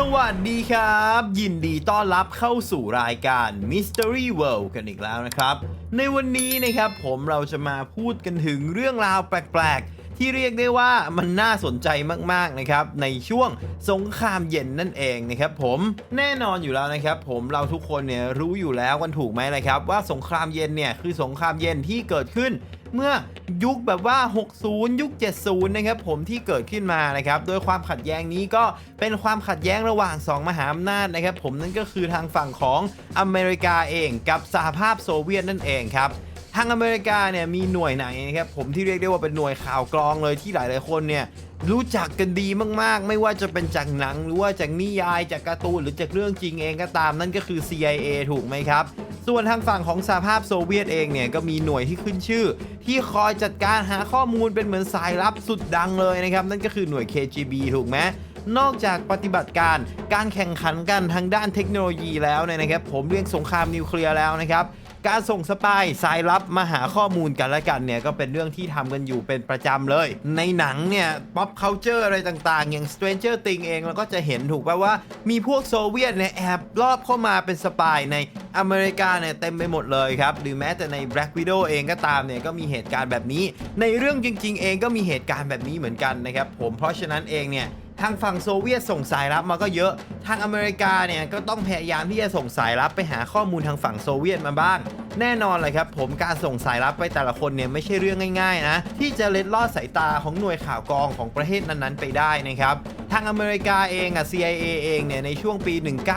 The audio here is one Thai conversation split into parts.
สวัสดีครับ ยินดีต้อนรับเข้าสู่รายการ Mystery World กันอีกแล้วนะครับ ในวันนี้นะครับผมเราจะมาพูดกันถึงเรื่องราวแปลกๆ ที่เรียกได้ว่ามันน่าสนใจมากๆนะครับในช่วงสงครามเย็นนั่นเองนะครับผมแน่นอนอยู่แล้วนะครับ ผมเราทุกคนเนี่ยรู้อยู่แล้วกันถูกไหมนะครับ ว่าสงครามเย็นเนี่ยคือสงครามเย็นที่เกิดขึ้น เมื่อยุคแบบว่า 60 ยุค 70 นะครับผมที่เกิดขึ้นมานะครับโดยความขัดแย้งนี้ก็เป็นความขัดแย้งระหว่าง 2 มหาอำนาจนะครับผมนั่นก็คือทางฝั่งของอเมริกาเองกับสหภาพโซเวียตนั่นเองครับทางอเมริกาเนี่ยมีหน่วยไหนนะครับผมที่เรียกได้ว่าเป็นหน่วยข่าวกรองเลยที่หลาย ๆ คนเนี่ยรู้จักกันดีมาก ๆ ไม่ว่าจะเป็นจากหนัง หรือว่าจากนิยายจากการ์ตูนหรือจากเรื่องจริงเองก็ตามนั่นก็คือ CIA ถูกไหมครับ ส่วนทางฝั่งของสหภาพโซเวียตเองเนี่ยก็มีหน่วยที่ขึ้นชื่อ ที่คอยจัดการหาข้อมูลเป็นเหมือนสายลับสุดดังเลยนะครับนั่นก็คือหน่วย KGB ถูกไหมนอกจากปฏิบัติการการแข่งขันกันทางด้านเทคโนโลยีแล้วเนี่ยนะครับ ผมเรียกสงครามนิวเคลียร์แล้วนะครับ การส่งสปายสายลับมาหาข้อมูลกันและกันเนี่ยก็เป็นเรื่องที่ทำกันอยู่เป็นประจำเลย ในหนังเนี่ย pop culture อะไรต่างๆ อย่าง Stranger Things เองเราก็จะเห็นถูกป่ะว่ามีพวกโซเวียตเนี่ยแอบลอบเข้ามาเป็นสปายในอเมริกาเนี่ยเต็มไปหมดเลยครับ หรือแม้แต่ใน Black Widow เองก็ตามเนี่ยก็มีเหตุการณ์แบบนี้ ในเรื่องจริง ๆ เองก็มีเหตุการณ์แบบนี้เหมือนกันนะครับผมเพราะฉะนั้นเองเนี่ย ทางฝั่งโซเวียตส่งสายลับมาก็เยอะ ทางอเมริกาเนี่ยก็ต้องพยายามที่จะส่งสายลับไปหาข้อมูลทางฝั่งโซเวียตมาบ้าง แน่นอนเลยครับ ผมการส่งสายลับไปแต่ละคนเนี่ยไม่ใช่เรื่องง่ายๆนะที่จะเล็ดลอดสายตาของหน่วยข่าวกรองของประเทศนั้นๆ ไปได้นะครับทางอเมริกาเองอะ CIA เองเนี่ยในช่วงปี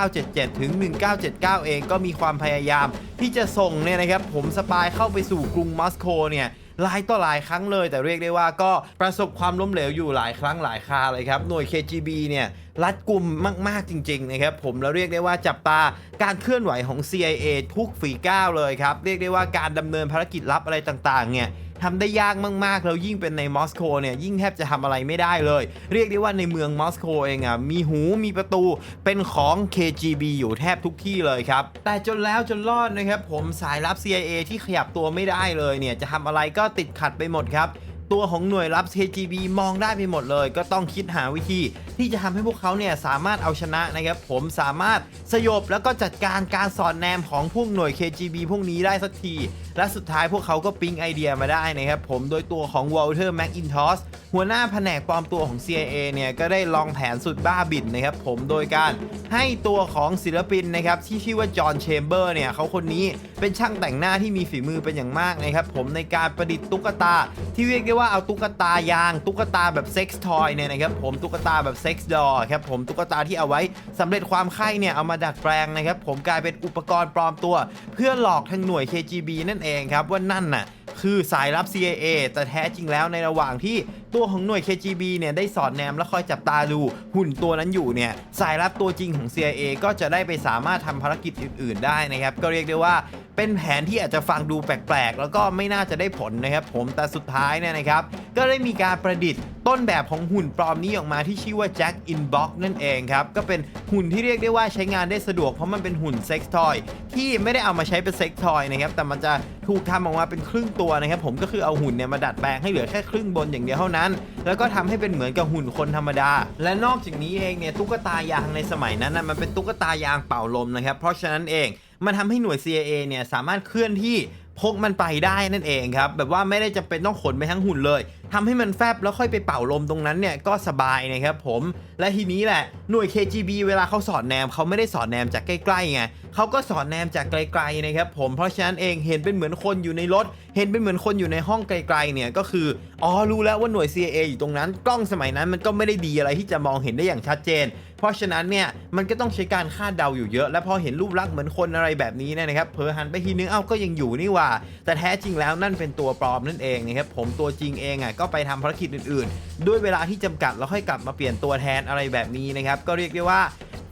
1977 ถึง 1979 เองก็มีความพยายามที่จะส่งเนี่ยนะครับผมสปายเข้าไปสู่กรุงมอสโกเนี่ย ลายต่อหลายครั้งเลย แต่เรียกได้ว่าก็ประสบความล้มเหลวอยู่หลายครั้งหลายคราเลยครับหน่วย KGB เนี่ยรัดกุมมาก ๆ จริง ๆ นะครับ ผมแล้วเรียกได้ว่าจับตาการเคลื่อนไหวของ CIA ทุกฝีก้าวเลยครับ เรียกได้ว่าการดำเนินภารกิจลับอะไรต่าง ๆ เนี่ย ทำได้ยากมากๆ แล้วยิ่งเป็นในมอสโกเนี่ยยิ่งแทบจะทำอะไรไม่ได้เลย เรียกได้ว่าในเมืองมอสโกเองอะมีหูมีประตูเป็นของ KGB อยู่แทบทุกที่เลยครับ แต่จนแล้วจนรอดนะครับผมสายลับ CIA ที่ขยับตัวไม่ได้เลยเนี่ยจะทำอะไรก็ติดขัดไปหมดครับตัวของหน่วยรับ KGB มองได้ไปหมดเลย ก็ต้องคิดหาวิธี ที่จะทำให้พวกเขาเนี่ยสามารถเอาชนะนะครับผมสามารถสยบแล้วก็จัดการการสอดแนมของพวกหน่วย KGB พวกนี้ได้สักที และสุดท้ายพวกเขาก็ปิ๊งไอเดียมาได้นะครับผมโดยตัวของ Walter McIntosh หัวหน้าแผนกปลอมตัวของ CIA เนี่ยก็ได้ลองแผนสุดบ้าบิ่นนะครับผมโดยการให้ตัวของศิลปินนะครับที่ชื่อว่าจอห์นเชมเบอร์เนี่ยเขาคนนี้เป็นช่างแต่งหน้าที่มีฝีมือเป็นอย่างมากนะครับผมในการประดิษฐ์ตุ๊กตา ที่เรียกได้ว่าเอาตุ๊กตายาง ตุ๊กตาแบบเซ็กซ์ทอยเนี่ยนะครับผมตุ๊กตาแบบซ็กซ์ดอครับผมตุ๊กตาที่เอาไว้สำเร็จความใคร่เนี่ยเอามาดัดแปลงนะครับผมกลายเป็นอุปกรณ์ปลอมตัว เพื่อหลอกทางหน่วย KGB นั่นเองครับว่านั่นน่ะคือสายลับ CIA แต่แท้จริงแล้วในระหว่างที่ตัวของหน่วย KGB เนี่ยได้สอดแนมและคอยจับตาดูหุ่นตัวนั้นอยู่เนี่ยสายลับตัวจริงของ CIA ก็จะได้ไปสามารถทำภารกิจอื่น ๆ ได้นะครับ ก็เรียกได้ว่า เป็นแผนที่อาจจะฟังดูแปลกๆ แล้วก็ไม่น่าจะได้ผลนะครับผมแต่สุดท้ายเนี่ยนะครับ ก็ได้มีการประดิษฐ์ต้นแบบของหุ่นปลอมนี้ออกมาที่ชื่อว่า Jack in Box นั่นเองครับ ก็เป็นหุ่นที่เรียกได้ว่าใช้งานได้สะดวกเพราะมันเป็นหุ่นเซ็กซ์ทอยที่ไม่ได้เอามาใช้เป็นเซ็กซ์ทอยนะครับ แต่มันจะถูกทำออกมาเป็นครึ่งตัวนะครับ ผมก็คือเอาหุ่นเนี่ยมาดัดแปลงให้เหลือแค่ครึ่งบนอย่างเดียวเท่านั้น แล้วก็ทำให้เป็นเหมือนกับหุ่นคนธรรมดา และนอกจากนี้เองเนี่ยตุ๊กตายางในสมัยนั้นนะมันเป็นตุ๊กตายางเป่าลมนะครับ เพราะฉะนั้นเอง มันทำให้หน่วย CIA เนี่ยสามารถเคลื่อนที่พกมันไปได้นั่นเองครับ แบบว่าไม่ได้จำเป็นต้องขนไปทั้งหุ่นเลย ทำให้มันแฟบแล้วค่อยไปเป่าลมตรงนั้นเนี่ยก็สบายนะครับผมและทีนี้แหละหน่วย KGB เวลาเขาสอดแนมเขาไม่ได้สอดแนมจากใกล้ๆไงเขาก็สอดแนมจากไกลๆนะครับผมเพราะฉะนั้นเองเห็นเป็นเหมือนคนอยู่ในรถ เห็นเป็นเหมือนคนอยู่ในห้องไกลๆเนี่ยก็คืออ๋อรู้แล้วว่าหน่วย CIA อยู่ตรงนั้นกล้องสมัยนั้นมันก็ไม่ได้ดีอะไรที่จะมองเห็นได้อย่างชัดเจน เพราะฉะนั้นเนี่ยมันก็ต้องใช้การคาดเดาอยู่เยอะ และพอเห็นรูปลักษณ์เหมือนคนอะไรแบบนี้นะครับเผลอหันไปทีนึงเอ้าก็ยังอยู่นี่ว่า แต่แท้จริงแล้วนั่นเป็นตัวปลอมนั่นเองนะครับผมตัวจริงเองอะก็ไปทำภารกิจอื่น ๆ ด้วยเวลาที่จำกัดแล้วค่อยกลับมาเปลี่ยนตัวแทนอะไรแบบนี้นะครับก็เรียกได้ว่า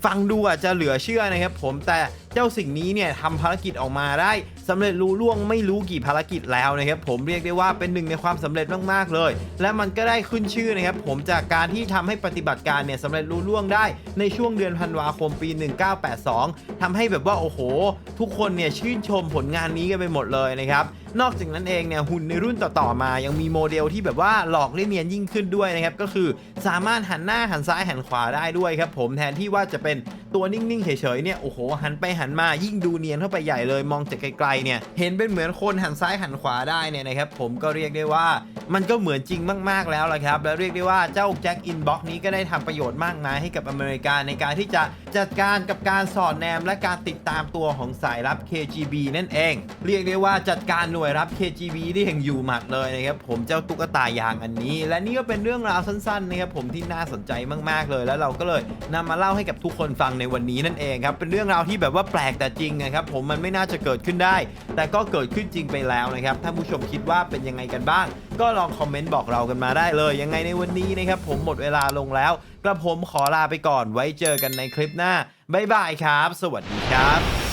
ฟังดูอาจจะเหลือเชื่อนะครับผมแต่เจ้าสิ่งนี้เนี่ยทำภารกิจออกมาได้สำเร็จรู้ล่วงไม่รู้กี่ภารกิจแล้วนะครับผมเรียกได้ว่าเป็นหนึ่งในความสำเร็จมากๆเลย และมันก็ได้ขึ้นชื่อนะครับผมจากการที่ทำให้ปฏิบัติการเนี่ยสำเร็จรู้ล่วงได้ในช่วงเดือนธันวาคมปี 1982ทำให้แบบว่าโอ้โห ทุกคนเนี่ยชื่นชมผลงานนี้กันไปหมดเลยนะครับ นอกจากนั้นเองเนี่ยหุ่นในรุ่นต่อๆมา ยังมีโมเดลที่แบบว่าหลอกเล่นเนียนยิ่งขึ้นด้วยนะครับก็คือสามารถหันหน้าหันซ้ายหันขวาได้ด้วยครับผมแทนที่ว่าจะเป็นตัวนิ่งๆเฉยๆเนี่ยโอ้โหหันไปหันมายิ่งดูเนียนเข้าไปใหญ่เลยมองจากไกลๆเนี่ยเห็นเป็นเหมือนคนหันซ้ายหันขวาได้เนี่ยนะครับผมก็เรียกได้ว่า มันก็เหมือนจริงมาก ๆ แล้วละครับ และเรียกได้ว่าเจ้าแจ็คอินบ็อกนี้ก็ได้ทำประโยชน์มากมายให้กับอเมริกาในการที่จะจัดการกับการสอดแนมและการติดตามตัวของสายลับ KGB นั่นเอง เรียกได้ว่าจัดการหน่วยรับ KGB ได้อย่างอยู่หมัดเลยนะครับผมเจ้าตุ๊กตายางอันนี้ และนี่ก็เป็นเรื่องราวสั้นๆนะครับผมที่น่าสนใจมาก ๆ เลย แล้วเราก็เลยนำมาเล่าให้กับทุกคนฟังในวันนี้นั่นเองครับเป็นเรื่องราวที่แบบว่าแปลกแต่จริงนะครับผมมันไม่น่าจะเกิดขึ้นได้ แต่ก็เกิดขึ้นจริงไปแล้วนะครับถ้าผู้ชมคิดว่าเป็นยังไงกันบ้าง ก็ลองคอมเมนต์บอกเรากันมาได้เลย ยังไงในวันนี้นะครับผมหมดเวลาลงแล้วกระผมขอลาไปก่อนไว้เจอกันในคลิปหน้าบ๊ายบายครับ สวัสดีครับ